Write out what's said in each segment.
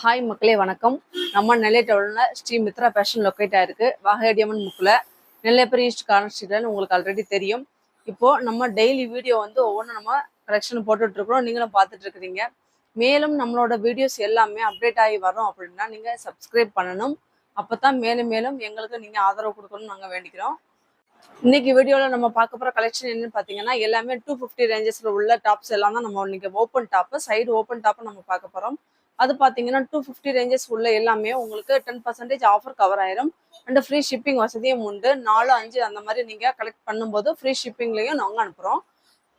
Hi மக்களே வணக்கம். நம்ம நெல்லை டவுனில் ஸ்ரீ மித்ரா ஃபேஷன் லொக்கேட் ஆயிருக்கு வாகடியம்மன் முக்கில் நெல்லைப்பரி ஈஸ்ட் கார்னர் ஸ்ட்ரீட்லன்னு உங்களுக்கு ஆல்ரெடி தெரியும். இப்போ நம்ம டெய்லி வீடியோ வந்து ஒவ்வொன்றும் நம்ம கலெக்ஷன் போட்டுட்டு இருக்கிறோம். நீங்களும் பார்த்துட்ருக்குறீங்க மேலும் நம்மளோட வீடியோஸ் எல்லாமே அப்டேட் ஆகி வரோம் அப்படின்னா நீங்கள் சப்ஸ்கிரைப் பண்ணணும். அப்போ தான் மேலும் மேலும் எங்களுக்கு நீங்கள் ஆதரவு கொடுக்கணும்னு நாங்கள் வேண்டிக்கிறோம். இன்னைக்கு வீடியோவில் நம்ம பார்க்க போகிற கலெக்ஷன் என்னன்னு பார்த்தீங்கன்னா எல்லாமே டூ ஃபிஃப்டி ரேஞ்சஸில் உள்ள டாப்ஸ் எல்லாம் தான் நம்ம இன்னைக்கு ஓப்பன் டாப்பு சைடு ஓப்பன் டாப்பை நம்ம பார்க்க போகிறோம் அது பார்த்தீங்கன்னா டூ ஃபிஃப்டி ரேஞ்சஸ் உள்ள எல்லாமே உங்களுக்கு டென் பர்சன்டேஜ் ஆஃபர் கவர் ஆயிரும். அண்ட் ஃப்ரீ ஷிப்பிங் வசதியும் உண்டு. நாலு அஞ்சு அந்த மாதிரி நீங்கள் கலெக்ட் பண்ணும்போது ஃப்ரீ ஷிப்பிங்லேயும் நாங்கள் அனுப்புகிறோம்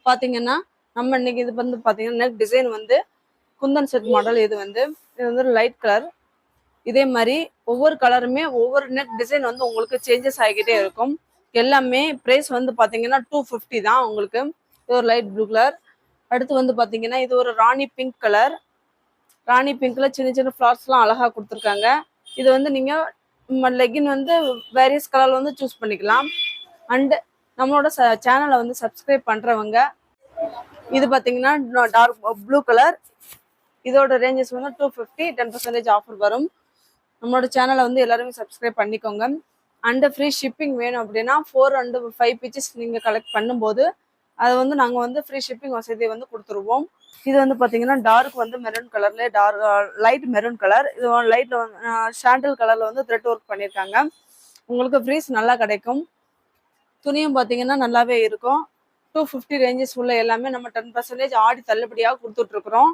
பார்த்தீங்கன்னா நம்ம இன்னைக்கு இது வந்து பார்த்தீங்கன்னா நெக் டிசைன் வந்து குந்தன் செட் மாடல் இது வந்து இது வந்து லைட் கலர் இதே மாதிரி ஒவ்வொரு கலருமே ஒவ்வொரு நெக் டிசைன் வந்து உங்களுக்கு சேஞ்சஸ் ஆகிக்கிட்டே இருக்கும். எல்லாமே ப்ரைஸ் வந்து பார்த்தீங்கன்னா டூ ஃபிஃப்டி தான் உங்களுக்கு. இது ஒரு லைட் ப்ளூ கலர் அடுத்து வந்து பார்த்தீங்கன்னா இது ஒரு ராணி பிங்க் கலர் ராணி பிங்க்ல சின்ன சின்ன ஃப்ளார்ஸ்லாம் அழகாக கொடுத்துருக்காங்க. இது வந்து நீங்கள் லெகின் வந்து வேரியஸ் கலர்ல வந்து சூஸ் பண்ணிக்கலாம். அண்டு நம்மளோட சேனலை வந்து சப்ஸ்கிரைப் பண்ணுறவங்க இது பார்த்தீங்கன்னா டார்க் ப்ளூ கலர் இதோட ரேஞ்சஸ் வந்து two fifty ten percentage offer வரும். நம்மளோட சேனலை வந்து எல்லாருமே சப்ஸ்கிரைப் பண்ணிக்கோங்க. அண்டு ஃப்ரீ ஷிப்பிங் வேணும் அப்படின்னா ஃபோர் அண்டு ஃபைவ் பீச்சஸ் நீங்கள் கலெக்ட் பண்ணும்போது அது வந்து நாங்கள் வந்து ஃப்ரீ ஷிப்பிங் வசதியை வந்து கொடுத்துருவோம். இது வந்து பார்த்தீங்கன்னா டார்க் வந்து மெரூன் கலர்ல டார்க் லைட் மெரூன் கலர் இது லைட்ல வந்து சாண்டில் கலர்ல வந்து த்ரெட் ஒர்க் பண்ணியிருக்காங்க உங்களுக்கு ஃப்ரீஸ் நல்லா கிடைக்கும். துணியும் பார்த்தீங்கன்னா நல்லாவே இருக்கும். டூ ஃபிஃப்டி ரேஞ்சஸ் உள்ள எல்லாமே நம்ம டென் பர்சன்டேஜ் ஆடி தள்ளுபடியாக கொடுத்துட்ருக்குறோம்.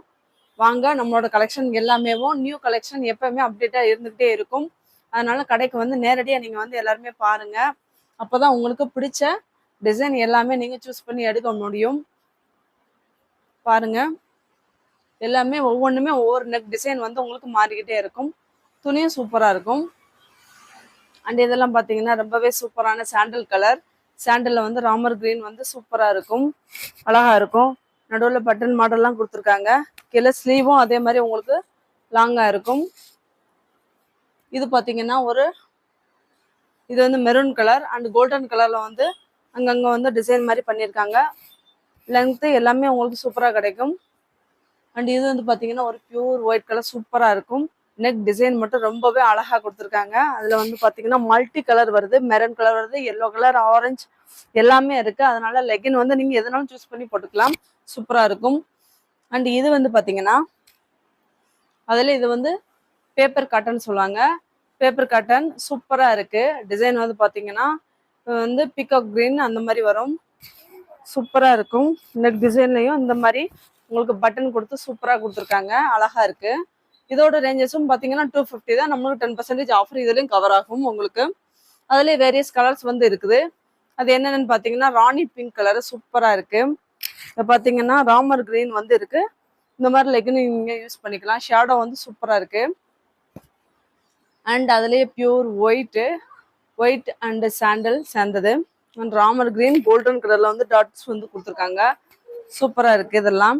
வாங்க நம்மளோட கலெக்ஷன் எல்லாமேவும் நியூ கலெக்ஷன் எப்பவுமே அப்டேட்டாக இருந்துகிட்டே இருக்கும். அதனால கடைக்கு வந்து நேரடியாக நீங்கள் வந்து எல்லாருமே பாருங்கள் அப்போ தான் உங்களுக்கு பிடிச்ச டிசைன் எல்லாமே நீங்கள் சூஸ் பண்ணி எடுக்க முடியும். பாருங்க. எல்லாமே ஒவ்வொன்றுமே ஒவ்வொரு நெக் டிசைன் வந்து உங்களுக்கு மாறிக்கிட்டே இருக்கும். துணியும் சூப்பராக இருக்கும். அண்ட் இதெல்லாம் பார்த்தீங்கன்னா ரொம்பவே சூப்பரான சாண்டல் கலர் சாண்டலில் வந்து ராமர் கிரீன் வந்து சூப்பராக இருக்கும். அழகாக இருக்கும். நடுவில் பட்டன் மாடல்லாம் கொடுத்துருக்காங்க. கீழே ஸ்லீவும் அதே மாதிரி உங்களுக்கு லாங்காக இருக்கும். இது பார்த்தீங்கன்னா ஒரு இது வந்து மெரூன் கலர் அண்ட் கோல்டன் கலரில் வந்து அங்கங்கே வந்து டிசைன் மாதிரி பண்ணியிருக்காங்க லென்த்து எல்லாமே உங்களுக்கு சூப்பராக கிடைக்கும். அண்ட் இது வந்து பார்த்தீங்கன்னா ஒரு பியூர் ஒயிட் கலர் சூப்பராக இருக்கும். நெக் டிசைன் மட்டும் ரொம்பவே அழகாக கொடுத்துருக்காங்க. அதில் வந்து பார்த்தீங்கன்னா மல்டி கலர் வருது. மெரூன் கலர் வருது எல்லோ கலர் ஆரஞ்சு எல்லாமே இருக்குது அதனால லெகின் வந்து நீங்கள் எதனாலும் சூஸ் பண்ணி போட்டுக்கலாம். சூப்பராக இருக்கும். அண்ட் இது வந்து பார்த்தீங்கன்னா அதில் இது வந்து பேப்பர் காட்டன் சொல்லுவாங்க. பேப்பர் காட்டன் சூப்பராக இருக்குது டிசைன் வந்து பார்த்தீங்கன்னா வந்து பிகாக் கிரீன் அந்த மாதிரி வரும். சூப்பராக இருக்கும். நெக் டிசைன்லையும் இந்த மாதிரி உங்களுக்கு பட்டன் கொடுத்து சூப்பராக கொடுத்துருக்காங்க. அழகா இருக்கு. இதோட ரேஞ்சஸும் பார்த்தீங்கன்னா டூ ஃபிஃப்டி தான். நம்மளுக்கு டென் பர்சன்டேஜ் ஆஃபர் இதுலேயும் கவர் ஆகும் உங்களுக்கு. அதுலேயே வேரியஸ் கலர்ஸ் வந்து இருக்குது. அது என்னென்னு பார்த்தீங்கன்னா ராணி பிங்க் கலர் சூப்பராக இருக்கு. இப்போ பார்த்தீங்கன்னா ராமர் கிரீன் வந்து இருக்கு. இந்த மாதிரி லெகின் நீங்கள் யூஸ் பண்ணிக்கலாம். ஷேடோ வந்து சூப்பராக இருக்கு. அண்ட் அதுலேயே pure white white and sandal சேர்ந்தது. அண்ட் ராமர் கிரீன் கோல்டன் கலர்ல வந்து டாட்ஸ் வந்து கொடுத்துருக்காங்க. சூப்பரா இருக்கு இதெல்லாம்.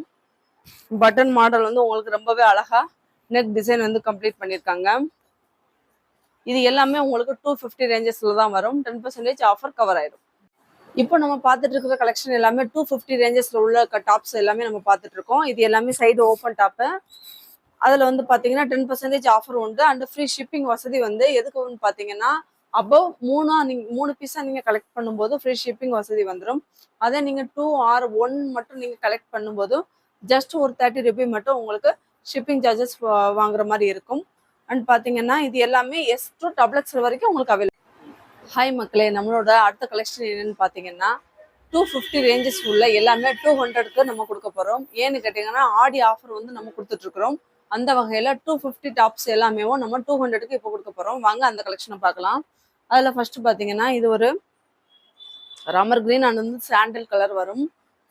பட்டன் மாடல் வந்து உங்களுக்கு ரொம்பவே அழகா நெக் டிசைன் வந்து கம்ப்ளீட் பண்ணியிருக்காங்க. இது எல்லாமே உங்களுக்கு டூ ஃபிஃப்டி ரேஞ்சஸ்ல தான் வரும். டென் பர்சன்டேஜ் ஆஃபர் கவர் ஆயிடும் இப்போ நம்ம பார்த்துட்டு இருக்கிற கலெக்ஷன் எல்லாமே டூ ஃபிஃப்டி ரேஞ்சஸ்ல உள்ள டாப்ஸ் எல்லாமே நம்ம பார்த்துட்டு இருக்கோம். இது எல்லாமே சைடு ஓப்பன் டாப்பு அதில் வந்து பார்த்தீங்கன்னா டென் பர்சன்டேஜ் ஆஃபர் உண்டு. அண்ட் ஃப்ரீ ஷிப்பிங் வசதி வந்து எதுக்கு பார்த்தீங்கன்னா அபவ் மூணா நீங்க மூணு பீஸா நீங்க கலெக்ட் பண்ணும்போது ஃப்ரீ ஷிப்பிங் வசதி வந்துடும் அதே நீங்க டூ ஆர் ஒன் மட்டும் நீங்க கலெக்ட் பண்ணும்போது ஜஸ்ட் ஒரு தேர்ட்டி ருபி மட்டும் உங்களுக்கு ஷிப்பிங் சார்ஜஸ் வாங்குற மாதிரி இருக்கும். அண்ட் பாத்தீங்கன்னா இது எல்லாமே எஸ் டூ டபுள் எக்ஸ் வரைக்கும் உங்களுக்கு அவைலபிள் ஹாய் மக்களே நம்மளோட அடுத்த கலெக்ஷன் என்னன்னு பாத்தீங்கன்னா டூ ஃபிஃப்டி ரேஞ்சஸ் உள்ள எல்லாமே டூ ஹண்ட்ரட்க்கு நம்ம கொடுக்க போறோம். ஏன்னு கேட்டீங்கன்னா ஆடி ஆஃபர் வந்து நம்ம கொடுத்துட்டு இருக்கிறோம். அந்த வகையில டூ ஃபிஃப்டி டாப்ஸ் எல்லாமே நம்ம டூ ஹண்ட்ரடுக்கு இப்போ கொடுக்க போறோம். வாங்க அந்த கலெக்ஷனை பார்க்கலாம். அதில் ஃபர்ஸ்ட் பார்த்தீங்கன்னா இது ஒரு ராமர் கிரீன் அண்ட் வந்து சாண்டில் கலர் வரும்.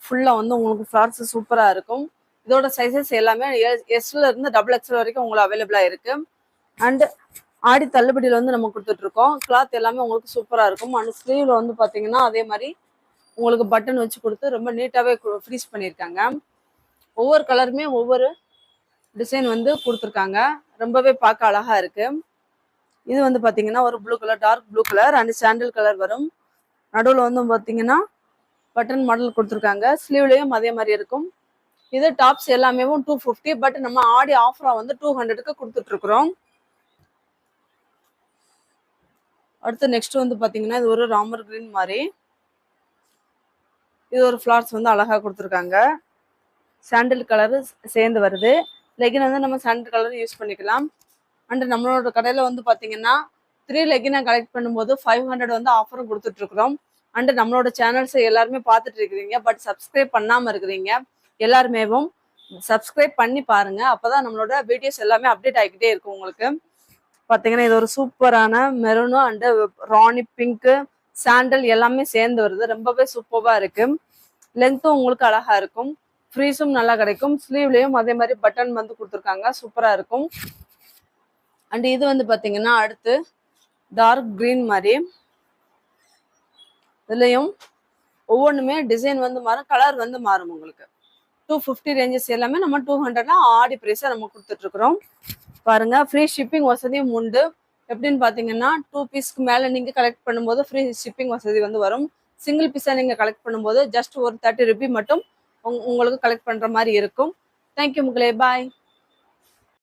ஃபுல்லாக வந்து உங்களுக்கு ஃப்ளார்ஸ் சூப்பராக இருக்கும். இதோட சைஸஸ் எல்லாமே எஸ்ல இருந்து டபுள் எக்ஸ்எல் வரைக்கும் உங்களுக்கு அவைலபிளாக இருக்கு. அண்ட் ஆடி தள்ளுபடியில் வந்து நம்ம கொடுத்துட்ருக்கோம். கிளாத் எல்லாமே உங்களுக்கு சூப்பராக இருக்கும். அண்ட் ஸ்லீவில் வந்து பார்த்தீங்கன்னா அதே மாதிரி உங்களுக்கு பட்டன் வச்சு கொடுத்து ரொம்ப நீட்டாகவே ஃப்ரீஸ் பண்ணியிருக்காங்க. ஒவ்வொரு கலருமே ஒவ்வொரு டிசைன் வந்து கொடுத்துருக்காங்க. ரொம்பவே பார்க்க அழகா இருக்கு. இது வந்து பார்த்தீங்கன்னா ஒரு blue colour dark blue colour and sandal colour வரும். நடுவில் வந்து பார்த்தீங்கன்னா பட்டன் மாடல் கொடுத்துருக்காங்க. ஸ்லீவ்லேயும் அதே மாதிரி இருக்கும். இது டாப்ஸ் எல்லாமே டூ ஃபிஃப்டி பட் நம்ம ஆடி ஆஃபராக வந்து டூ ஹண்ட்ரடுக்கு கொடுத்துட்ருக்குறோம். அடுத்து நெக்ஸ்ட் வந்து பாத்தீங்கன்னா இது ஒரு ராமர் கிரீன் மாதிரி. இது ஒரு ஃப்ளார்ஸ் வந்து அழகா கொடுத்துருக்காங்க. சாண்டில் கலரு சேர்ந்து வருது. லெகின் வந்து நம்ம சாண்டில் கலர் யூஸ் பண்ணிக்கலாம். அண்ட் நம்மளோட கடையில வந்து பாத்தீங்கன்னா த்ரீ லெகினை கலெக்ட் பண்ணும்போது ஃபைவ் ஹண்ட்ரட் வந்து ஆஃபரும் கொடுத்துட்ருக்குறோம். அண்ட் நம்மளோட சேனல்ஸ் எல்லாருமே பார்த்துட்டு இருக்கிறீங்க. பட் சப்ஸ்கிரைப் பண்ணாம இருக்கிறீங்க. எல்லாருமேவும் சப்ஸ்கிரைப் பண்ணி பாருங்க. அப்போதான் நம்மளோட வீடியோஸ் எல்லாமே அப்டேட் ஆகிக்கிட்டே இருக்கும் உங்களுக்கு. பாத்தீங்கன்னா இது ஒரு சூப்பரான மெரூனும் அண்டு ராணி பிங்க்கு சாண்டல் எல்லாமே சேர்ந்து வருது. ரொம்பவே சூப்பராக இருக்கு. லென்த்தும் உங்களுக்கு அழகா இருக்கும். ஃப்ரீஸும் நல்லா கிடைக்கும். ஸ்லீவ்லயும் அதே மாதிரி பட்டன் வந்து கொடுத்துருக்காங்க. சூப்பரா இருக்கும். அண்ட் இது வந்து பாத்தீங்கன்னா அடுத்து டார்க் கிரீன் மாதிரி. இதுலயும் ஒவ்வொன்றுமே டிசைன் வந்து மாறும் கலர் வந்து மாறும் உங்களுக்கு. டூ ஃபிஃப்டி ரேஞ்சஸ் எல்லாமே நம்ம டூ ஹண்ட்ரட்லாம் ஆடி ப்ரைஸாக நம்ம கொடுத்துட்ருக்குறோம். இருக்கிறோம் பாருங்க ஃப்ரீ ஷிப்பிங் வசதியும் உண்டு. எப்படின்னு பாத்தீங்கன்னா டூ பீஸ்க்கு மேல நீங்க கலெக்ட் பண்ணும்போது ஃப்ரீ ஷிப்பிங் வசதி வந்து வரும். சிங்கிள் பீஸா நீங்க கலெக்ட் பண்ணும்போது ஜஸ்ட் ஒரு தேர்ட்டி ருபி மட்டும் உங்களுக்கு கலெக்ட் பண்ற மாதிரி இருக்கும். தேங்க்யூ முகலே. பாய்